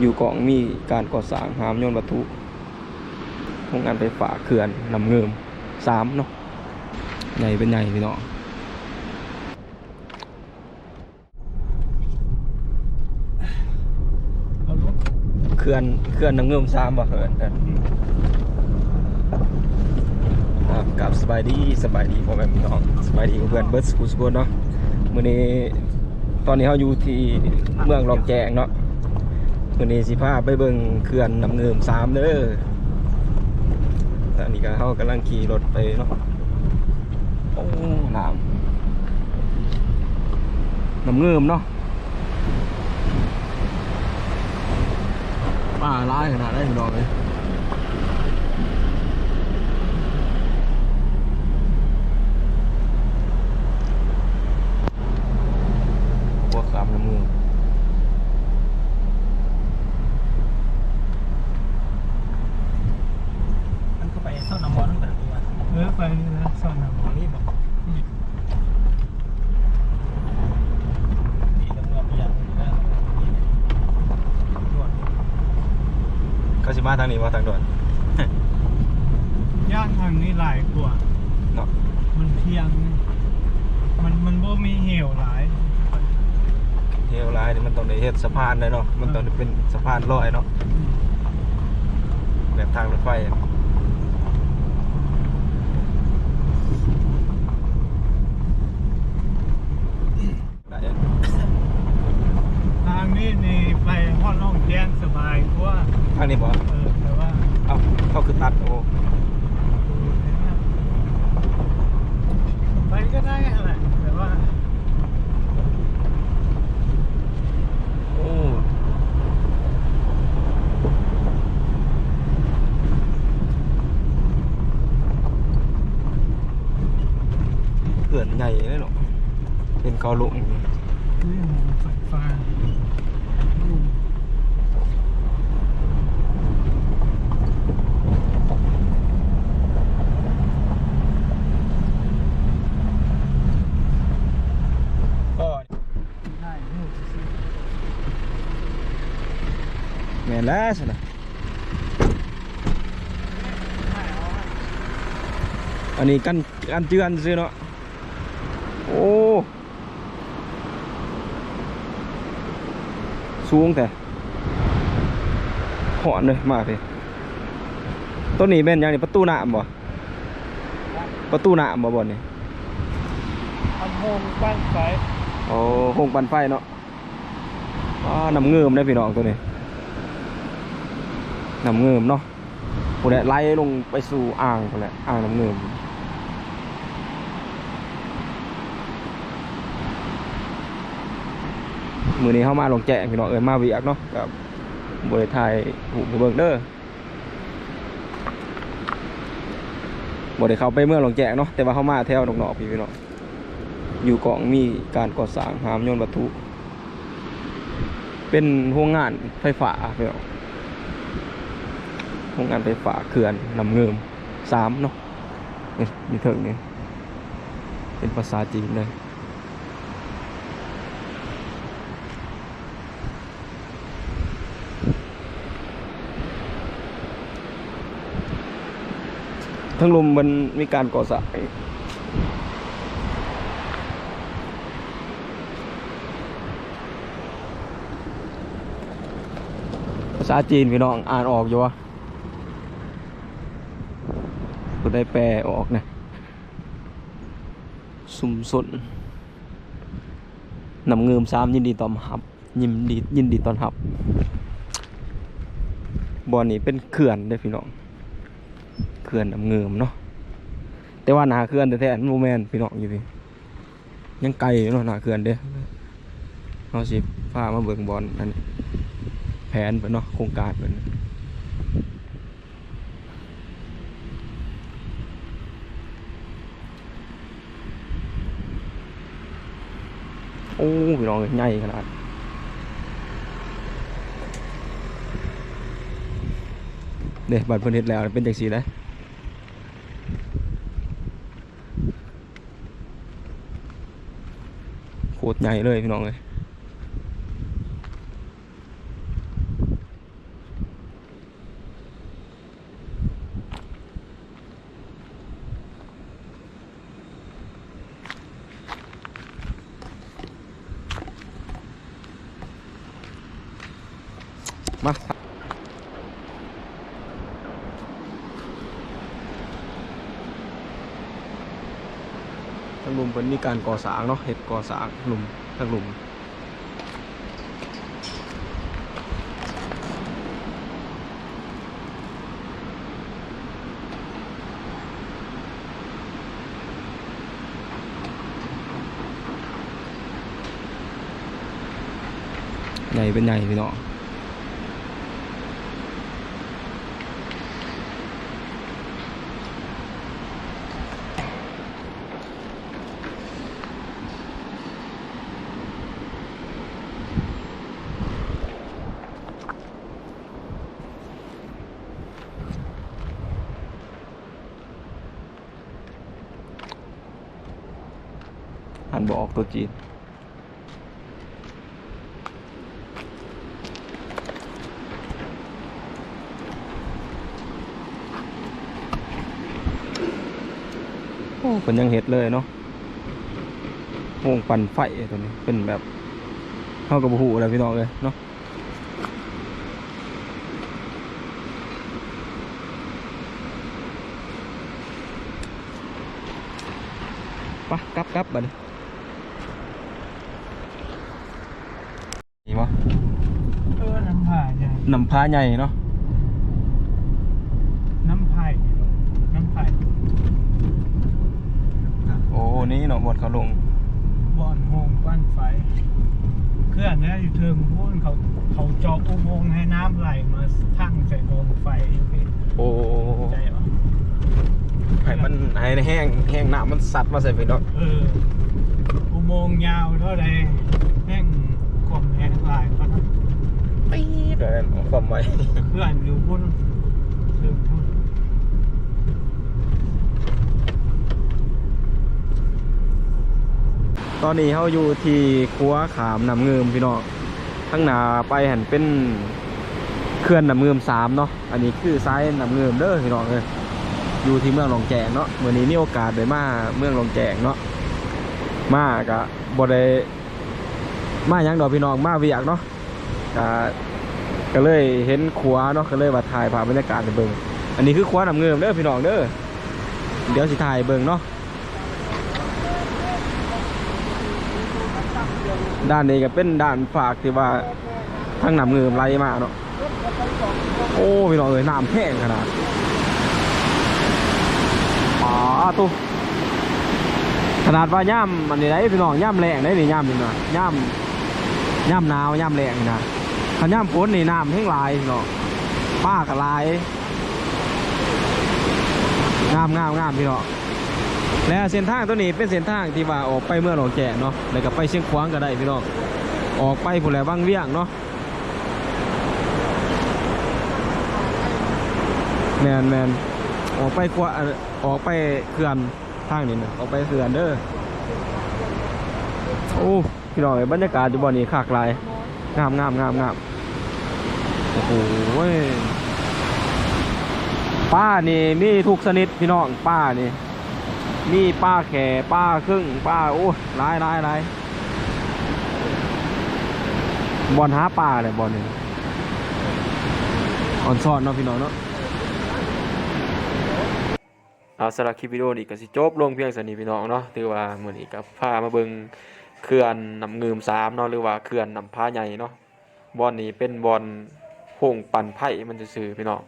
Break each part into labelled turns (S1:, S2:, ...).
S1: อยู่กาะมีการก่อสร้างหามยนต์วัตถุโครงงานไฟฟ้าเขื่อนนำเงิมสามเนาะใหญ่เป็นใหญ่พี่น้องเขื่อนเขื่อนนำเงิมสามบ่เขื่อนเนครับกับสบายดีสบายดีพ่อแม่พี่น้องสบายดีเพื่อนเบิร์ดสกูสกูเนาะมื้อนี้ตอนนี้เราอยู่ที่เมืองรองแจงเนาะ วันนี้สิพาไปเบิ่งเขื่อนน้ำเงิมสามเด้อตอนนี้ก็เขากำลังขี่รถไปเนาะโอ้น้ำน้ำเงิมเนาะป่าร้ายขนาดได้พี่น้องเลยพวกคำน้ำเงิม
S2: มันก็ไปซ่อนน้ำมันตั้งแต่ตัว เออไปนี่นะซ่อนน้ำมันนี่บอกนี่ดีตำรวจอย่างนี้นะนี่ตำรวจ
S1: เขาสิมาทางนี้ว่าทางด่วน
S2: ย่านทางนี้หลายกว่า
S1: เนาะ
S2: มันเพียง มันมันบ่มีเหวหลาย
S1: เที่ยวร้ายนี่มันต้องได้เฮ็ดสะพานเลยเนาะมันต้องได้เป็นสะพานลอยเนาะแบบทางรถไฟอะได้อะ
S2: ทาง นี้นี่ไปห้องน้องแจ้งสบายกว่า
S1: ทางนี้บ่
S2: เออแต่ว่า
S1: เอ้าเขาคือตัดโอ้
S2: ไปก็ได้แหละแต่ว่า
S1: โอ้เขื่อนใหญ่เลยเนาะเป็นเกาหลง
S2: เรื่องไฟฟ้า
S1: ก็
S2: ได้ลูกซื้อ
S1: แม่นแล้วสินะ
S2: ได้เอาไว้
S1: อันนี้กันกันเจือนซื้อเนาะ โอ้ สูงแต่หอนเลยมากเลยต้นนี้เป็นหยังนี่ประตูหนามบ่ประตูหนามบ่บ่นี่
S2: ทำโฮมบ้านไฟ
S1: โอ้โคงปันไฟเนาะอ่าน้ำเงิมได้พี่น้องตัวนี้น้ำเงิมเนาะผู้ใดไล่ลงไปสู่อ่างคนแหละอ่างน้ำเงิม มือนี้เข้ามาลงแจกพี่น้องเอ้ยมาเวียกเนาะกับบริไทยหูเบิ่งเด้อบริเข้าไปเมื่อลงแจกเนาะแต่ว่าเข้ามาแถวนอกๆพี่พี่น้องอยู่กาะมีการก่อสร้างหามยนต์วัตถุ เป็นโรงงานไฟฟ้าพี่น้องโรงงานไฟฟ้าเขื่อนนำเงิมสามเนาะนี่เถิงนี่เป็นภาษาจีนเลย ทั้งลมมันมีการก่อสางภาษาจีนพี่น้องอ่านออกอยู่วะกูได้แปลออกนะสุ่มสนนำเงิมซ้ำยินดีตอนรับ ยินดียินดีตอนรับบอนนี้เป็นเขื่อนได้พี่น้อง เขื่อนนำเงิมเนาะแต่ว่าหนาเขื่อนแต่แท้ๆมันโมแมนพี่น้องอยู่พี่ยังไกลเนาะหนาเขื่อนเด้อเราสิพามาเบิ่งบอลอันนี้แผนเปิดเนาะโครงการเปิดโอ้พี่น้องยใหญ่ขนาดเด็บัตรเพิ่นเฮ็ดแล้วเป็นจังซี่นะ ตรใหญ่เลยพี่น้องเลยมา ป็นมีการก่อสร้างเนาะเห็ดก่อสร้างหลุมทั้งหลุมใหญ่เป็นใหญ่พี่เน้ องหันบออกตัวจีน โอ้เป็นยังเห็ดเลยเนาะวงปั่นไฟตัวนี้เป็นแบบเข้ากับหูอะไรพี่น้องเลยเนาะไปะกลับกลับบัดนี้วะ
S2: เออน้ำผ่าเนี่ย
S1: น้ำพาใหญ่เนาะ
S2: น้ำไผ่น้ำไผ่
S1: โอ้นี่เนาะหมดเขาลง
S2: บ่อนโฮงปั้นไฟเคลื่อนเนี่ยอยู่เทิงพูนเขาเขาเจาะอุโมงค์ให้น้ำไหลมาทั้งใส่โดมไฟอยู่พี่
S1: โอ้
S2: ใจปะ
S1: ให้มันให้แห้งแห้งน้ำมันสัดมาใส่ไปเนาะ
S2: เอออุโมงค์ยาวเท่าใดแห้งกลมแห้งหลายก็
S1: ปี๊ดเลยเอาความไว้
S2: เคลื่อนอยู่พุ่นเทิงพุ่น
S1: ตอนนี้เขาอยู่ที่คัวขามน้ำเงิมพี่น้องข้างหน้าไปหันเป็นเขื่อนน้ำเงิมสามเนาะ อันนี้คือซ้ายน้ำเงิมเด้อพี่น้องเลยอยู่ที่เมืองหลองแจงเนาะวันนี้มีโอกาสได้มาเมืองหลองแจงเนาะ มากะบ่ได้มาหยังดอกพี่น้องมาเวียกเนาะ กะก็เลยเห็นขัวเนาะก็เลยว่าถ่ายภาพบรรยากาศให้เบิ่งอันนี้คือขัวน้ำเงิมเด้อพี่น้องเด้อเดี๋ยวสิถ่ายเบิ่งเนาะด้านนี้ก็เป็นด้านฝากที่ว่าทางน้ำเงิมไหลมาเนาะโอ้พี่น้องเอ้ยน้ำแห้งขนาดอ๋อตุ๊ขนาดว่าย่ำอันนี้ได้พี่น้องย่ำแรงได้นี่ย่ำนี่นะย่ำย่ำหนาวย่ำแรงนี่นะ ถ้าย่ำฝนนี่น้ำแห้งหลายพี่น้องป้าก็หลายงามงามงามพี่เน้องและเส้นทางตัวนี้เป็นเส้นทางที่ว่าออกไปเมื่อหนองแก่เนาะแล้วก็ไปเชียงขวางก็ได้พี่น้องออกไปผู้แหลบางเวียงเนาะแมนแมนออกไปขวาออกไปเขื่อนทางนี้นะออกไปเขื่อนเด้อโอ้พี่น้องเอ้ยบรรยากาศอยู่บ่อนี้ขากลาย งามงามงามงามโอ้โห้ป้านี่มีทุกชนิดพี่น้องป้านี่ มีป้าแข่ป้าครึ่งป้าโอ้หลายหลายหลายบอลหาปลาเลยบอลนี่ออนซอนเนาะพี่น้องเนาะเอาสำหรับคลิปวิดีโอนี้ก็สิจบลงเพียงสนี้พี่น้องเนาะถือว่ามือนี้ก็พามาเบิง เขื่อนน้ำเงิมสามเนาะหรือว่าเขื่อนน้ำพาใหญ่เนาะบอลนี้เป็นบอลโป่งปั่นไผ่มันจะซื่อพี่น้อง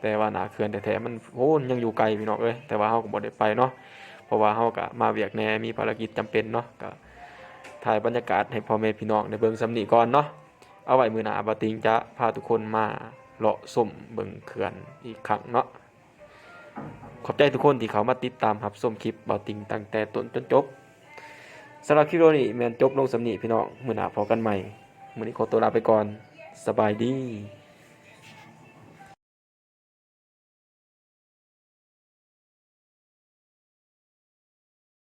S1: แต่ว่าหนาเขื่อนแท้ๆมันโอ้ยังอยู่ไกลพี่น้องเอ้ยแต่ว่าเฮาก็บ่ได้ไปเนาะเพราะว่าเฮาก็มาเวียกแหน่มีภารกิจจำเป็นเนาะก็ถ่ายบรรยากาศให้พ่อแม่พี่น้องได้เบิ่งสำนีก่อนเนาะเอาไว้มื้อหน้าบ่ติงจะพาทุกคนมาเลาะส้มเบิ่งเขื่อนอีกครั้งเนาะขอบใจทุกคนที่เขามาติดตามรับชมคลิปบ่ติงตั้งแต่ต้นจนจบ สำหรับคลิปวิดีโอนี้แมนจบลงสำนีพี่น้องมือหน้าพอกันใหม่มือนี้ขอตัวลาไปก่อน สบายดี